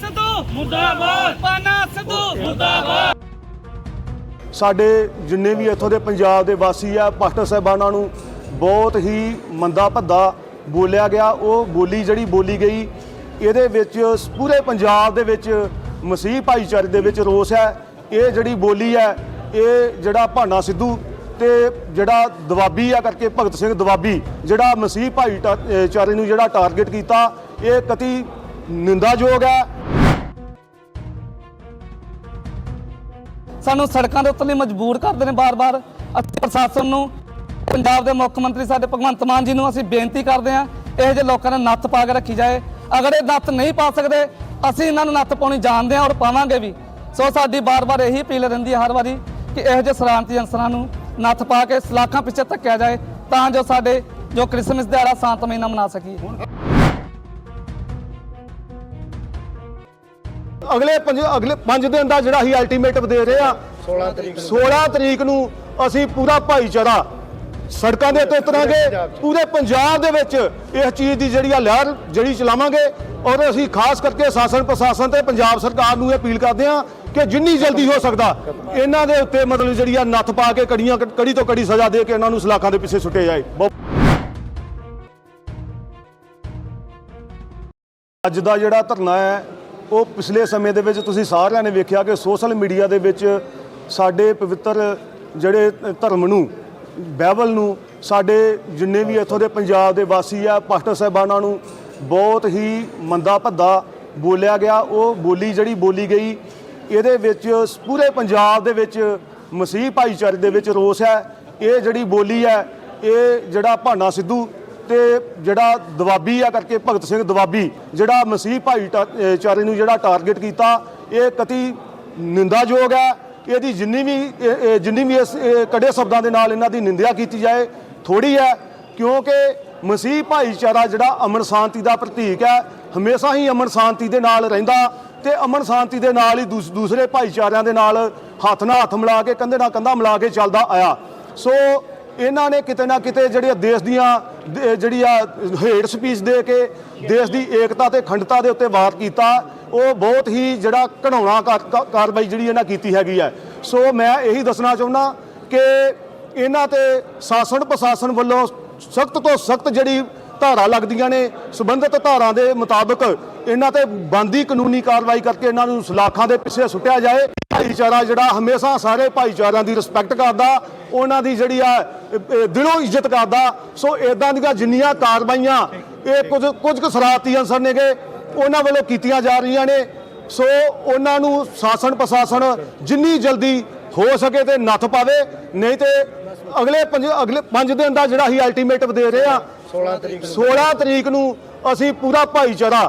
ਸਿੱਧੂ ਮੁਰਦਾਬਾਦ। ਪਾਨਾ ਸਿੱਧੂ ਮੁਰਦਾਬਾਦ। ਸਾਡੇ ਜਿੰਨੇ ਵੀ ਇੱਥੋਂ ਦੇ ਪੰਜਾਬ ਦੇ ਵਾਸੀ ਆ, ਪਾਸਟਰ ਸਾਹਿਬਾਨਾਂ ਨੂੰ ਬਹੁਤ ਹੀ ਮੰਦਾ ਭੱਦਾ ਬੋਲਿਆ ਗਿਆ। ਉਹ ਬੋਲੀ ਜਿਹੜੀ ਬੋਲੀ ਗਈ, ਇਹਦੇ ਵਿੱਚ ਪੂਰੇ ਪੰਜਾਬ ਦੇ ਵਿੱਚ ਮਸੀਹ ਭਾਈਚਾਰੇ ਦੇ ਵਿੱਚ ਰੋਸ ਹੈ। ਇਹ ਜਿਹੜੀ ਬੋਲੀ ਹੈ, ਇਹ ਜਿਹੜਾ ਭਾਨਾ ਸਿੱਧੂ ਤੇ ਜਿਹੜਾ ਦਵਾਬੀ ਆ ਕਰਕੇ ਭਗਤ ਸਿੰਘ ਦਵਾਬੀ, ਜਿਹੜਾ ਮਸੀਹ ਭਾਈਚਾਰੇ ਨੂੰ ਜਿਹੜਾ ਟਾਰਗੇਟ ਕੀਤਾ, ਇਹ ਕਤੀ ਨਿੰਦਾਯੋਗ ਹੈ। ਸਾਨੂੰ ਸੜਕਾਂ ਦੇ ਉੱਤੇ ਲਈ ਮਜਬੂਰ ਕਰਦੇ ਨੇ ਬਾਰ-ਬਾਰ। ਅਸੀਂ ਪ੍ਰਸ਼ਾਸਨ ਨੂੰ, ਪੰਜਾਬ ਦੇ ਮੁੱਖ ਮੰਤਰੀ ਸਾਡੇ ਭਗਵੰਤ ਮਾਨ ਜੀ ਨੂੰ ਅਸੀਂ ਬੇਨਤੀ ਕਰਦੇ ਹਾਂ, ਇਹੋ ਜਿਹੇ ਲੋਕਾਂ ਨੂੰ ਨੱਥ ਪਾ ਕੇ ਰੱਖੀ ਜਾਏ। ਅਗਰ ਇਹ ਨੱਥ ਨਹੀਂ ਪਾ ਸਕਦੇ, ਅਸੀਂ ਇਹਨਾਂ ਨੂੰ ਨੱਥ ਪਾਉਣੀ ਜਾਣਦੇ ਹਾਂ ਔਰ ਪਾਵਾਂਗੇ ਵੀ। ਸੋ ਸਾਡੀ ਬਾਰ-ਬਾਰ ਇਹੀ ਅਪੀਲ ਰਹਿੰਦੀ ਹੈ ਹਰ ਵਾਰੀ ਕਿ ਇਹੋ ਜਿਹੇ ਸਰਾਂਤੀ ਅਨਸਰਾਂ ਨੂੰ ਨੱਥ ਪਾ ਕੇ ਸਲਾਖਾਂ ਪਿੱਛੇ ਧੱਕਿਆ ਜਾਏ, ਤਾਂ ਜੋ ਸਾਡੇ ਜੋ ਕ੍ਰਿਸਮਸ ਦਿਹਾੜਾ ਸ਼ਾਂਤਮਈ ਨਾਲ ਮਨਾ ਸਕੀਏ। ਅਗਲੇ ਪੰਜ ਅਗਲੇ 5 ਦਿਨ ਦਾ ਜਿਹੜਾ ਅਸੀਂ ਅਲਟੀਮੇਟਮ ਦੇ ਰਹੇ ਆ 16 ਤਰੀਕ 16 ਤਰੀਕ ਨੂੰ ਅਸੀਂ ਪੂਰਾ ਭਾਈਚਾਰਾ ਸੜਕਾਂ ਦੇ ਉੱਤੇ ਉਤਰਾਂਗੇ। ਪੂਰੇ ਪੰਜਾਬ ਦੇ ਵਿੱਚ ਇਸ ਚੀਜ਼ ਦੀ ਜਿਹੜੀ ਆ ਲਹਿਰ ਜਿਹੜੀ ਚਲਾਵਾਂਗੇ ਔਰ ਅਸੀਂ ਖਾਸ ਕਰਕੇ ਸ਼ਾਸਨ ਪ੍ਰਸ਼ਾਸਨ ਤੇ ਪੰਜਾਬ ਸਰਕਾਰ ਨੂੰ ਇਹ ਅਪੀਲ ਕਰਦੇ ਹਾਂ ਕਿ ਜਿੰਨੀ ਜਲਦੀ ਹੋ ਸਕਦਾ ਇਹਨਾਂ ਦੇ ਉੱਤੇ ਮਤਲਬ ਜਿਹੜੀ ਆ ਨੱਥ ਪਾ ਕੇ ਕੜੀਆਂ ਕੜੀ ਤੋਂ ਕੜੀ ਸਜ਼ਾ ਦੇ ਕੇ ਇਹਨਾਂ ਨੂੰ ਸਲਾਖਾਂ ਦੇ ਪਿੱਛੇ ਸੁੱਟੇ ਜਾਏ। ਅੱਜ ਦਾ ਜਿਹੜਾ ਧਰਨਾ ਹੈ ਉਹ ਪਿਛਲੇ ਸਮੇਂ ਦੇ ਵਿੱਚ ਤੁਸੀਂ ਸਾਰਿਆਂ ਨੇ ਵੇਖਿਆ ਕਿ ਸੋਸ਼ਲ ਮੀਡੀਆ ਦੇ ਵਿੱਚ ਸਾਡੇ ਪਵਿੱਤਰ ਜਿਹੜੇ ਧਰਮ ਨੂੰ ਬਾਈਬਲ ਨੂੰ, ਸਾਡੇ ਜਿੰਨੇ ਵੀ ਇੱਥੋਂ ਦੇ ਪੰਜਾਬ ਦੇ ਵਾਸੀ ਆ, ਪਾਸਟਰ ਸਾਹਿਬਾਨਾਂ ਨੂੰ ਬਹੁਤ ਹੀ ਮੰਦਾ ਭੱਦਾ ਬੋਲਿਆ ਗਿਆ। ਉਹ ਬੋਲੀ ਜਿਹੜੀ ਬੋਲੀ ਗਈ, ਇਹਦੇ ਵਿੱਚ ਪੂਰੇ ਪੰਜਾਬ ਦੇ ਵਿੱਚ ਮਸੀਹ ਭਾਈਚਾਰੇ ਦੇ ਵਿੱਚ ਰੋਸ ਹੈ। ਇਹ ਜਿਹੜੀ ਬੋਲੀ ਹੈ, ਇਹ ਜਿਹੜਾ ਭਾਨਾ ਸਿੱਧੂ ਤੇ ਜਿਹੜਾ ਦਵਾਬੀ ਆ ਕਰਕੇ ਭਗਤ ਸਿੰਘ ਦਵਾਬੀ, ਜਿਹੜਾ ਮਸੀਹ ਭਾਈ ਭਾਈਚਾਰੇ ਨੂੰ ਜਿਹੜਾ ਟਾਰਗੇਟ ਕੀਤਾ, ਇਹ ਕਤੀ ਨਿੰਦਾਯੋਗ ਹੈ। ਇਹਦੀ ਜਿੰਨੀ ਵੀ ਜਿੰਨੀ ਵੀ ਇਸ, ਇਹ ਕੜੇ ਸ਼ਬਦਾਂ ਦੇ ਨਾਲ ਇਹਨਾਂ ਦੀ ਨਿੰਦਿਆ ਕੀਤੀ ਜਾਏ ਥੋੜੀ ਹੈ, ਕਿਉਂਕਿ ਮਸੀਹ ਭਾਈਚਾਰਾ ਜਿਹੜਾ ਅਮਨ ਸ਼ਾਂਤੀ ਦਾ ਪ੍ਰਤੀਕ ਹੈ, ਹਮੇਸ਼ਾ ਹੀ ਅਮਨ ਸ਼ਾਂਤੀ ਦੇ ਨਾਲ ਰਹਿੰਦਾ ਤੇ ਅਮਨ ਸ਼ਾਂਤੀ ਦੇ ਨਾਲ ਹੀ ਦੂਸ- ਦੂਸਰੇ ਭਾਈਚਾਰਿਆਂ ਦੇ ਨਾਲ ਹੱਥ ਨਾਲ ਹੱਥ ਮਿਲਾ ਕੇ, ਕੰਧੇ ਨਾਲ ਕੰਧਾ ਮਿਲਾ ਕੇ ਚੱਲਦਾ ਆਇਆ। ਸੋ ਇਹਨਾਂ ਨੇ ਕਿਤੇ ਨਾ ਕਿਤੇ ਜਿਹੜੇ ਦੇਸ਼ ਦੀਆਂ ਜਿਹੜੀ ਆ ਹੇਟ ਸਪੀਚ ਦੇ ਕੇ ਦੇਸ਼ ਦੀ ਏਕਤਾ ਤੇ ਅਖੰਡਤਾ ਦੇ ਉੱਤੇ ਵਾਰ ਕੀਤਾ, ਉਹ ਬਹੁਤ ਹੀ ਜਿਹੜਾ ਘਣਾਉਣਾ ਕਾ- ਕਾ- ਕਾਰਵਾਈ ਜਿਹੜੀ ਇਹਨਾਂ ਕੀਤੀ ਹੈਗੀ ਹੈ। ਸੋ ਮੈਂ ਇਹੀ ਦੱਸਣਾ ਚਾਹੁੰਦਾ ਕਿ ਇਹਨਾਂ ਤੇ ਸ਼ਾਸਨ ਪ੍ਰਸ਼ਾਸਨ ਵੱਲੋਂ ਸਖਤ ਤੋਂ ਸਖਤ ਜਿਹੜੀ ਧਾਰਾ ਲੱਗਦੀਆਂ ਨੇ, ਸੰਬੰਧਿਤ ਧਾਰਾਂ ਦੇ ਮੁਤਾਬਕ ਇਹਨਾਂ ਤੇ ਬੰਦੀ ਕਾਨੂੰਨੀ ਕਾਰਵਾਈ ਕਰਕੇ ਇਹਨਾਂ ਨੂੰ ਸਲਾਖਾਂ ਦੇ ਪਿੱਛੇ ਸੁੱਟਿਆ ਜਾਏ। ਭਾਈਚਾਰਾ ਜਿਹੜਾ ਹਮੇਸ਼ਾ ਸਾਰੇ ਭਾਈਚਾਰਿਆਂ ਦੀ ਰਿਸਪੈਕਟ ਕਰਦਾ ਉਹਨਾਂ ਦੀ ਜਿਹੜੀ ਆ ਦਿਲੋਂ ਇੱਜ਼ਤ ਕਰਦਾ। ਸੋ ਇਦਾਂ ਦੀਆਂ ਜਿੰਨੀਆਂ ਕਾਰਵਾਈਆਂ ਇਹ ਕੁਝ ਕੁਝ ਕੁ ਸ਼ਰਾਰਤੀ ਅਨਸਰ ਨੇਗੇ ਉਹਨਾਂ ਵੱਲੋਂ ਕੀਤੀਆਂ ਜਾ ਰਹੀਆਂ ਨੇ। ਸੋ ਉਹਨਾਂ ਨੂੰ ਸ਼ਾਸਨ ਪ੍ਰਸ਼ਾਸਨ ਜਿੰਨੀ ਜਲਦੀ ਹੋ ਸਕੇ ਤੇ ਨੱਥ ਪਾਵੇ ਨਹੀਂ ਤੇ ਅਗਲੇ ਪੰਜ ਅਗਲੇ 5 ਦਿਨ ਦਾ ਜਿਹੜਾ ਅਸੀਂ ਅਲਟੀਮੇਟਮ ਦੇ ਰਹੇ ਆ 16 ਤਰੀਕ 16 ਤਰੀਕ ਨੂੰ ਅਸੀਂ ਪੂਰਾ ਭਾਈਚਾਰਾ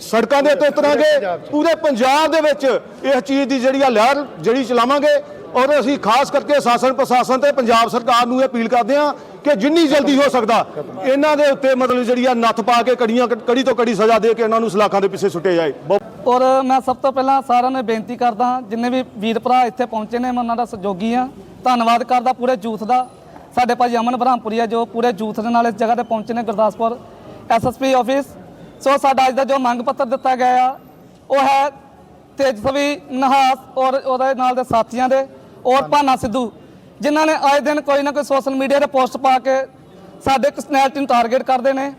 ਸੜਕਾਂ ਦੇ ਉੱਤੇ ਉਤਰਾਂਗੇ, ਪੂਰੇ ਪੰਜਾਬ ਦੇ ਵਿੱਚ ਇਸ ਚੀਜ਼ ਦੀ ਜਿਹੜੀ ਆ ਲਹਿਰ ਜਿਹੜੀ ਚਲਾਵਾਂਗੇ ਔਰ ਅਸੀਂ ਖਾਸ ਕਰਕੇ ਸ਼ਾਸਨ ਪ੍ਰਸ਼ਾਸਨ ਤੇ ਪੰਜਾਬ ਸਰਕਾਰ ਨੂੰ ਇਹ ਅਪੀਲ ਕਰਦੇ ਹਾਂ ਕਿ ਜਿੰਨੀ ਜਲਦੀ ਹੋ ਸਕਦਾ, ਇਹਨਾਂ ਦੇ ਉੱਤੇ ਮਤਲਬ ਜਿਹੜੀ ਆ ਨੱਥ ਪਾ ਕੇ ਕੜੀਆਂ ਕੜੀ ਤੋਂ ਕੜੀ ਸਜ਼ਾ ਦੇ ਕੇ ਇਹਨਾਂ ਨੂੰ ਸਲਾਖਾਂ ਦੇ ਪਿੱਛੇ ਸੁੱਟੇ ਜਾਏ। ਬਹੁਤ ਔਰ ਮੈਂ ਸਭ ਤੋਂ ਪਹਿਲਾਂ ਸਾਰਿਆਂ ਨੂੰ ਬੇਨਤੀ ਕਰਦਾ ਜਿੰਨੇ ਵੀ ਵੀਰ ਭਰਾ ਇੱਥੇ ਪਹੁੰਚੇ ਨੇ, ਮੈਂ ਉਹਨਾਂ ਦਾ ਸਹਿਯੋਗੀ ਆ ਧੰਨਵਾਦ ਕਰਦਾ ਪੂਰੇ ਜੂਥ ਦਾ। ਸਾਡੇ ਭਾਜੀ ਅਮਨ ਬ੍ਰਹਮਪੁਰੀ ਆ ਜੋ ਪੂਰੇ ਜੂਥ ਦੇ ਨਾਲ ਇਸ ਜਗ੍ਹਾ ਤੇ ਪਹੁੰਚੇ ਨੇ, ਗੁਰਦਾਸਪੁਰ ਐਸਐਸਪੀ ਆਫਿਸ। ਸੋ ਸਾਡਾ ਅੱਜ ਦਾ ਜੋ ਮੰਗ ਪੱਤਰ ਦਿੱਤਾ ਗਿਆ ਆ ਉਹ ਹੈ ਤੇਜਸਵੀ ਨਹਾਸ ਔਰ ਉਹਦੇ ਨਾਲ ਦੇ ਸਾਥੀਆਂ ਦੇ ਔਰ ਭਾਨਾ ਸਿੱਧੂ ਜਿਨ੍ਹਾਂ ਨੇ ਆਏ ਦਿਨ ਕੋਈ ਨਾ ਕੋਈ ਸੋਸ਼ਲ ਮੀਡੀਆ ਤੇ ਪੋਸਟ ਪਾ ਕੇ ਸਾਡੇ ਕਸਨੈਲਿਟੀ ਨੂੰ ਟਾਰਗੇਟ ਕਰਦੇ ਨੇ।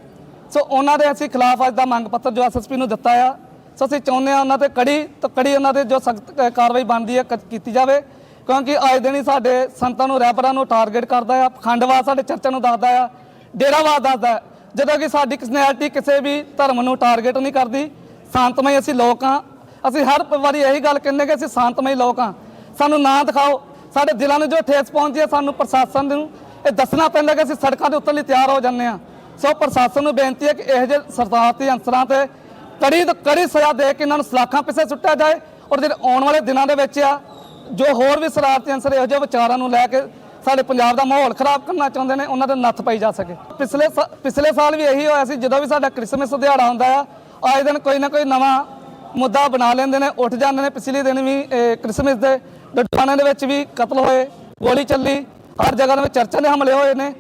ਸੋ ਉਹਨਾਂ ਦੇ ਅਸੀਂ ਖਿਲਾਫ ਅੱਜ ਦਾ ਮੰਗ ਪੱਤਰ ਜੋ ਐਸਐਸਪੀ ਨੂੰ ਦਿੱਤਾ ਆ ਸੋ ਅਸੀਂ ਚਾਹੁੰਦੇ ਆ ਉਹਨਾਂ ਤੇ ਕੜੀ ਤੋਂ ਕੜੀ ਉਹਨਾਂ ਤੇ ਜੋ ਸਖਤ ਕਾਰਵਾਈ ਬਣਦੀ ਹੈ ਕੀਤੀ ਜਾਵੇ। ਕਿਉਂਕਿ ਅੱਜ ਦਿਨ ਹੀ ਸਾਡੇ ਸੰਤਾਂ ਨੂੰ ਰੈਪਰਾਂ ਨੂੰ ਟਾਰਗੇਟ ਕਰਦਾ ਆ ਖੰਡਵਾਦ ਸਾਡੇ ਚਰਚਾ ਨੂੰ ਦੱਸਦਾ ਆ ਡੇਰਾਵਾਦ ਦੱਸਦਾ। ਜਦੋਂ ਕਿ ਸਾਡੀ ਕਸਨੈਲਿਟੀ ਕਿਸੇ ਵੀ ਧਰਮ ਨੂੰ ਟਾਰਗੇਟ ਨਹੀਂ ਕਰਦੀ, ਸ਼ਾਂਤਮਈ ਅਸੀਂ ਲੋਕ ਹਾਂ। ਅਸੀਂ ਹਰ ਵਾਰੀ ਇਹੀ ਗੱਲ ਕਹਿੰਦੇ ਕਿ ਅਸੀਂ ਸ਼ਾਂਤਮਈ ਲੋਕ ਹਾਂ। ਸਾਨੂੰ ਨਾਂ ਦਿਖਾਓ। ਸਾਡੇ ਦਿਲਾਂ ਨੂੰ ਜੋ ਠੇਸ ਪਹੁੰਚਦੀ ਹੈ, ਸਾਨੂੰ ਪ੍ਰਸ਼ਾਸਨ ਨੂੰ ਇਹ ਦੱਸਣਾ ਪੈਂਦਾ ਕਿ ਅਸੀਂ ਸੜਕਾਂ ਦੇ ਉੱਤਰ ਲਈ ਤਿਆਰ ਹੋ ਜਾਂਦੇ ਆ ਸੋ ਪ੍ਰਸ਼ਾਸਨ ਨੂੰ ਬੇਨਤੀ ਹੈ ਕਿ ਇਹੋ ਜਿਹੇ ਸਰਦਾਰਤੀ ਅਨਸਰਾਂ ਤੇ ਕੜੀ ਤੋਂ ਕੜੀ ਸਜ਼ਾ ਦੇ ਕੇ ਇਹਨਾਂ ਨੂੰ ਸਲਾਖਾਂ ਪਿੱਛੇ ਸੁੱਟਿਆ ਜਾਏ ਔਰ ਜਿਹੜੇ ਆਉਣ ਵਾਲੇ ਦਿਨਾਂ ਦੇ ਵਿੱਚ ਆ, ਜੋ ਹੋਰ ਵੀ ਸ਼ਰਾਰਤੀ ਅਨਸਰ ਇਹੋ ਜਿਹੇ ਵਿਚਾਰਾਂ ਨੂੰ ਲੈ ਕੇ ਸਾਡੇ ਪੰਜਾਬ ਦਾ ਮਾਹੌਲ ਖਰਾਬ ਕਰਨਾ ਚਾਹੁੰਦੇ ਨੇ, ਉਹਨਾਂ ਦੇ ਨੱਥ ਪਈ ਜਾ ਸਕੇ। ਪਿਛਲੇ ਸਾ- ਪਿਛਲੇ ਸਾਲ ਵੀ ਇਹੀ ਹੋਇਆ ਸੀ, ਜਦੋਂ ਵੀ ਸਾਡਾ ਕ੍ਰਿਸਮਸ ਦਿਹਾੜਾ ਹੁੰਦਾ ਆ, ਆਏ ਦਿਨ ਕੋਈ ਨਾ ਕੋਈ ਨਵਾਂ ਮੁੱਦਾ ਬਣਾ ਲੈਂਦੇ ਨੇ, ਉੱਠ ਜਾਂਦੇ ਨੇ, ਪਿਛਲੇ ਦਿਨ ਵੀ, ਇਹ ਕ੍ਰਿਸਮਸ ਦੇ ਡਟਾਣੇ ਦੇ ਵਿੱਚ ਵੀ ਕਤਲ ਹੋਏ, ਗੋਲੀ ਚੱਲੀ, ਹਰ ਜਗ੍ਹਾ ਦੇ ਵਿੱਚ ਚਰਚਾਂ ਦੇ ਹਮਲੇ ਹੋਏ ਨੇ।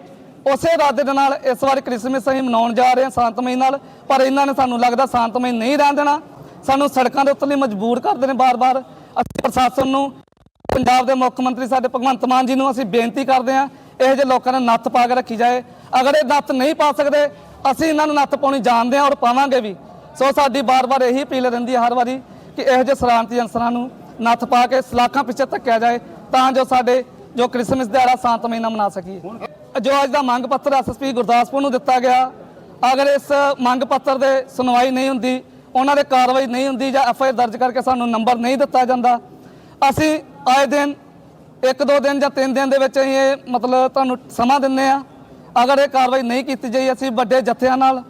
ਉਸੇ ਇਰਾਦੇ ਦੇ ਨਾਲ ਇਸ ਵਾਰ ਕ੍ਰਿਸਮਸ ਅਸੀਂ ਮਨਾਉਣ ਜਾ ਰਹੇ ਹਾਂ ਸ਼ਾਂਤਮਈ ਨਾਲ, ਪਰ ਇਹਨਾਂ ਨੇ ਸਾਨੂੰ ਲੱਗਦਾ ਸ਼ਾਂਤਮਈ ਨਹੀਂ ਰਹਿਣ ਦੇਣਾ। ਸਾਨੂੰ ਸੜਕਾਂ ਦੇ ਉੱਤੇ ਲਈ ਮਜਬੂਰ ਕਰਦੇ ਨੇ ਬਾਰ-ਬਾਰ। ਅਸੀਂ ਪ੍ਰਸ਼ਾਸਨ ਨੂੰ ਪੰਜਾਬ ਦੇ ਮੁੱਖ ਮੰਤਰੀ ਸਾਡੇ ਭਗਵੰਤ ਮਾਨ ਜੀ ਨੂੰ ਅਸੀਂ ਬੇਨਤੀ ਕਰਦੇ ਹਾਂ, ਇਹੋ ਜਿਹੇ ਲੋਕਾਂ ਨੂੰ ਨੱਥ ਪਾ ਕੇ ਰੱਖੀ ਜਾਏ। ਅਗਰ ਇਹ ਨੱਥ ਨਹੀਂ ਪਾ ਸਕਦੇ, ਅਸੀਂ ਇਹਨਾਂ ਨੂੰ ਨੱਥ ਪਾਉਣੀ ਜਾਣਦੇ ਹਾਂ ਔਰ ਪਾਵਾਂਗੇ ਵੀ। ਸੋ ਸਾਡੀ ਬਾਰ-ਬਾਰ ਇਹੀ ਅਪੀਲ ਰਹਿੰਦੀ ਹੈ ਹਰ ਵਾਰੀ ਕਿ ਇਹੋ ਜਿਹੇ ਸਰਾਂਤੀ ਅਨਸਰਾਂ ਨੂੰ ਨੱਥ ਪਾ ਕੇ ਸਲਾਖਾਂ ਪਿੱਛੇ ਧੱਕਿਆ ਜਾਏ, ਤਾਂ ਜੋ ਸਾਡੇ ਜੋ ਕ੍ਰਿਸਮਸ ਦਿਹਾੜਾ ਸ਼ਾਂਤ ਮਹੀਨਾ ਮਨਾ ਸਕੀਏ। ਜੋ ਅੱਜ ਦਾ ਮੰਗ ਪੱਤਰ ਐਸਐਸਪੀ ਗੁਰਦਾਸਪੁਰ ਨੂੰ ਦਿੱਤਾ ਗਿਆ, ਅਗਰ ਇਸ ਮੰਗ ਪੱਤਰ ਦੇ ਸੁਣਵਾਈ ਨਹੀਂ ਹੁੰਦੀ, ਉਹਨਾਂ ਦੇ ਕਾਰਵਾਈ ਨਹੀਂ ਹੁੰਦੀ ਜਾਂ ਐਫਆਈਆਰ ਦਰਜ ਕਰਕੇ ਸਾਨੂੰ ਨੰਬਰ ਨਹੀਂ ਦਿੱਤਾ ਜਾਂਦਾ ਅਸੀਂ ਆਏ ਦਿਨ, ਇੱਕ ਦੋ ਦਿਨ ਜਾਂ ਤਿੰਨ ਦਿਨ ਦੇ ਵਿੱਚ ਅਸੀਂ ਇਹ ਮਤਲਬ ਤੁਹਾਨੂੰ ਸਮਾਂ ਦਿੰਨੇ ਆ ਅਗਰ ਇਹ ਕਾਰਵਾਈ ਨਹੀਂ ਕੀਤੀ ਜਾਈ, ਅਸੀਂ ਵੱਡੇ ਜਥਿਆਂ ਨਾਲ,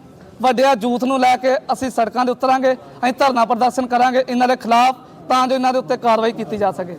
ਵੱਡਿਆਂ ਜੂਥ ਨੂੰ ਲੈ ਕੇ ਅਸੀਂ ਸੜਕਾਂ ਦੇ ਉਤਰਾਂਗੇ, ਅਸੀਂ ਧਰਨਾ ਪ੍ਰਦਰਸ਼ਨ ਕਰਾਂਗੇ, ਇਹਨਾਂ ਦੇ ਖਿਲਾਫ ਤਾਂ ਜੋ ਇਹਨਾਂ ਦੇ ਉੱਤੇ ਕਾਰਵਾਈ ਕੀਤੀ ਜਾ ਸਕੇ।